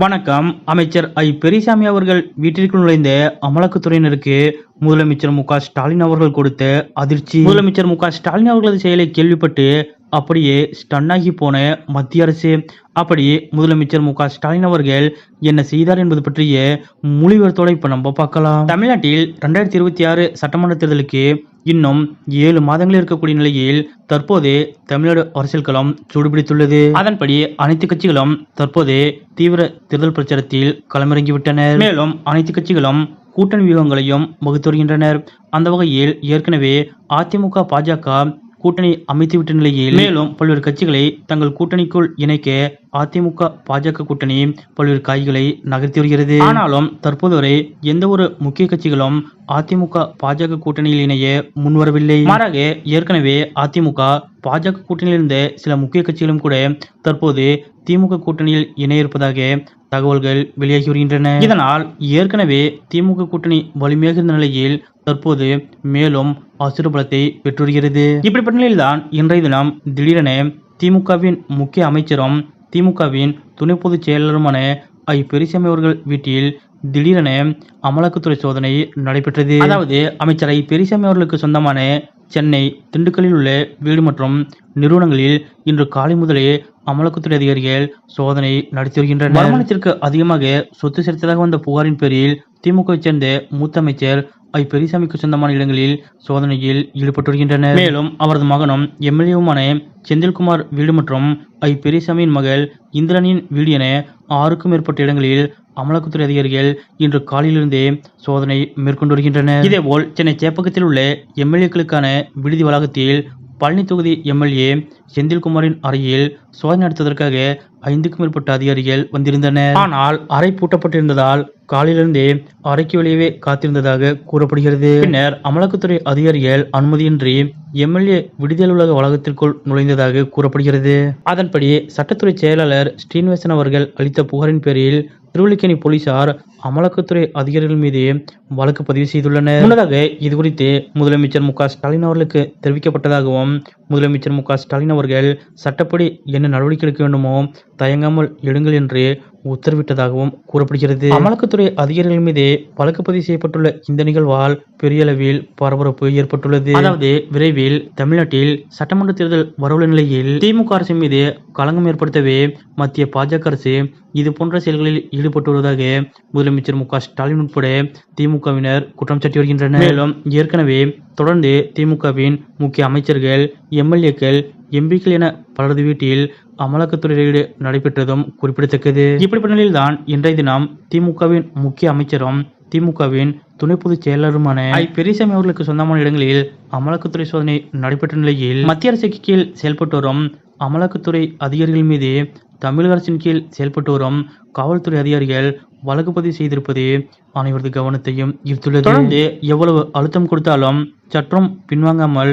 வணக்கம். அமைச்சர் ஐ. பெரியசாமி அவர்கள் வீட்டிற்குள் நுழைந்த அமலாக்கத்துறையினருக்கு முதலமைச்சர் மு. ஸ்டாலின் அவர்கள் கொடுத்த அதிர்ச்சி. முதலமைச்சர் மு. ஸ்டாலின் அவர்களது செயலை கேள்விப்பட்டு அப்படியே ஸ்டன்னாகி போன மத்திய அரசு. அப்படி முதலமைச்சர் மு. ஸ்டாலின் அவர்கள் என்ன செய்தார் என்பது பற்றிய மொழிபெயர்த்தோட இப்ப நம்ம பார்க்கலாம். தமிழ்நாட்டில் ரெண்டாயிரத்தி இருபத்தி ஆறு சட்டமன்ற தேர்தலுக்கு இன்னும் ஏழு மாதங்கள் இருக்கக்கூடிய நிலையில் தற்போது தமிழ்நாடு அரசியல் களம் சூடுபிடித்துள்ளது. அதன்படி அனைத்து கட்சிகளும் தற்போது தீவிர தேர்தல் பிரச்சாரத்தில் களமிறங்கிவிட்டனர். மேலும் அனைத்து கட்சிகளும் கூட்டணி வியூகங்களையும் வகுத்து வருகின்றனர். அந்த வகையில் ஏற்கனவே அதிமுக பாஜக கூட்டணி அமைத்துவிட்ட நிலையில் மேலும் பல்வேறு கட்சிகளை தங்கள் கூட்டணிக்குள் இணைக்க அதிமுக பாஜக கூட்டணி பல்வேறு காய்களை நகர்த்தி வருகிறது. ஆனாலும் தற்போது வரை எந்த ஒரு முக்கிய கட்சிகளும் அதிமுக பாஜக கூட்டணியில் இணைய முன்வரவில்லை. மாறாக ஏற்கனவே அதிமுக பாஜக கூட்டணியில் இருந்த சில முக்கிய கட்சிகளும் கூட தற்போது திமுக கூட்டணியில் இணைய இருப்பதாக தகவல்கள் வெளியாகி வருகின்றன இதனால் ஏற்கனவே திமுக கூட்டணி வலிமையாக இருந்த நிலையில் தற்போது மேலும் அசுர பலத்தை பெற்று இப்படிப்பட்ட நிலையில்தான் இன்றைய தினம் திடீரென திமுகவின் முக்கிய அமைச்சரும் திமுகவின் துணை பொதுச் செயலாளருமான ஐ. பெரிசாமி அவர்கள் வீட்டில் திடீரென அமலாக்கத்துறை சோதனை நடைபெற்றது. அதாவது அமைச்சர் பெரியசாமி அவர்களுக்கு சொந்தமான சென்னை திண்டுக்கல்லில் உள்ள வீடு மற்றும் நிறுவனங்களில் இன்று காலை முதலே அமலாக்கத்துறை அதிகாரிகள் சோதனை நடத்தி வருகின்றனர். வருமானத்திற்கு அதிகமாக சொத்து சேர்த்ததாக வந்த புகாரின் பேரில் திமுகவை சேர்ந்த மூத்த அமைச்சர் ஐ பெரியசாமிக்கு சொந்தமான இடங்களில் சோதனையில் ஈடுபட்டு வருகின்றனர் மேலும் அவரது மகனும் எம்எல்ஏவுமான செந்தில்குமார் வீடு மற்றும் ஐ பெரியசாமியின் மகள் இந்திரனின் வீடு என ஆறுக்கும் மேற்பட்ட இடங்களில் அமலாக்கத்துறை அதிகாரிகள் இன்று காலையிலிருந்தே சோதனை மேற்கொண்டு வருகின்றனர் இதேபோல் சென்னை சேப்பக்கத்தில் உள்ள எம்எல்ஏக்களுக்கான விடுதி வளாகத்தில் பழனி தொகுதி எம்எல்ஏ செந்தில்குமாரின் அறையில் சோதனை நடத்துவதற்காக ஐந்துக்கும் மேற்பட்ட அதிகாரிகள் வந்திருந்தனர். ஆனால் அறை பூட்டப்பட்டிருந்ததால் காலையிலிருந்தே அறைக்கு வெளியவே காத்திருந்ததாக கூறப்படுகிறது. பின்னர் அமலாக்கத்துறை அதிகாரிகள் அனுமதியின்றி எம்எல்ஏ விடுதி அலுவலக வளாகத்திற்குள் நுழைந்ததாக கூறப்படுகிறது. அதன்படி சட்டத்துறை செயலாளர் ஸ்ரீனிவாசன் அவர்கள் அளித்த புகாரின் பேரில் திருவல்லிக்கேணி போலீசார் அமலாக்கத்துறை அதிகாரிகள் மீது வழக்கு பதிவு செய்துள்ளனர். முன்னதாக இது குறித்து முதலமைச்சர் மு க ஸ்டாலின் அவர்களுக்கு தெரிவிக்கப்பட்டதாகவும் முதலமைச்சர் மு க ஸ்டாலின் அவர்கள் சட்டப்படி என்ன நடவடிக்கை எடுக்க வேண்டுமோ தயங்காமல் எடுங்கள் என்று உத்தரவிட்டதாகவும் கூறப்படுகிறது. அமலாக்கத்துறை அதிகாரிகள் மீது வழக்கு பதிவு செய்யப்பட்டுள்ள இந்த நிகழ்வால் பெரிய அளவில் பரபரப்பு ஏற்பட்டுள்ளது. அதாவது விரைவில் தமிழ்நாட்டில் சட்டமன்ற தேர்தல் வரவுள்ள நிலையில் திமுக அரசின் மீது களங்கம் ஏற்படுத்தவே மத்திய பாஜக அரசு இது போன்ற செயல்களில் ஈடுபட்டு வருவதாக முதலமைச்சர் மு ஸ்டாலின் உட்பட திமுகவினர் குற்றம் சாட்டி வருகின்றனர். மேலும் ஏற்கனவே தொடர்ந்து திமுகவின் முக்கிய அமைச்சர்கள் எம்எல்ஏக்கள் எம்பிக்கள் என பலரது வீட்டில் அமலாக்கத்துறை ரெய்டு நடைபெற்றதும் குறிப்பிடத்தக்கது. இப்படிப்பட்ட நிலையில்தான் இன்றைய தினம் திமுகவின் முக்கிய அமைச்சரும் திமுகவின் துணை பொதுச் செயலாளருமான ஐ. பெரியசாமி அவர்களுக்கு சொந்தமான இடங்களில் அமலாக்கத்துறை சோதனை நடைபெற்ற நிலையில் மத்திய அரசுக்கு கீழ் செயல்பட்டு வரும் அமலாக்கத்துறை அதிகாரிகள் மீது தமிழக அரசின் கீழ் செயல்பட்டு வரும் காவல்துறை அதிகாரிகள் வழக்கு பதிவு செய்திருப்பது அனைவரது கவனத்தையும் ஈர்த்துள்ளது. தொடர்ந்து எவ்வளவு அழுத்தம் கொடுத்தாலும் சற்றும் பின்வாங்காமல்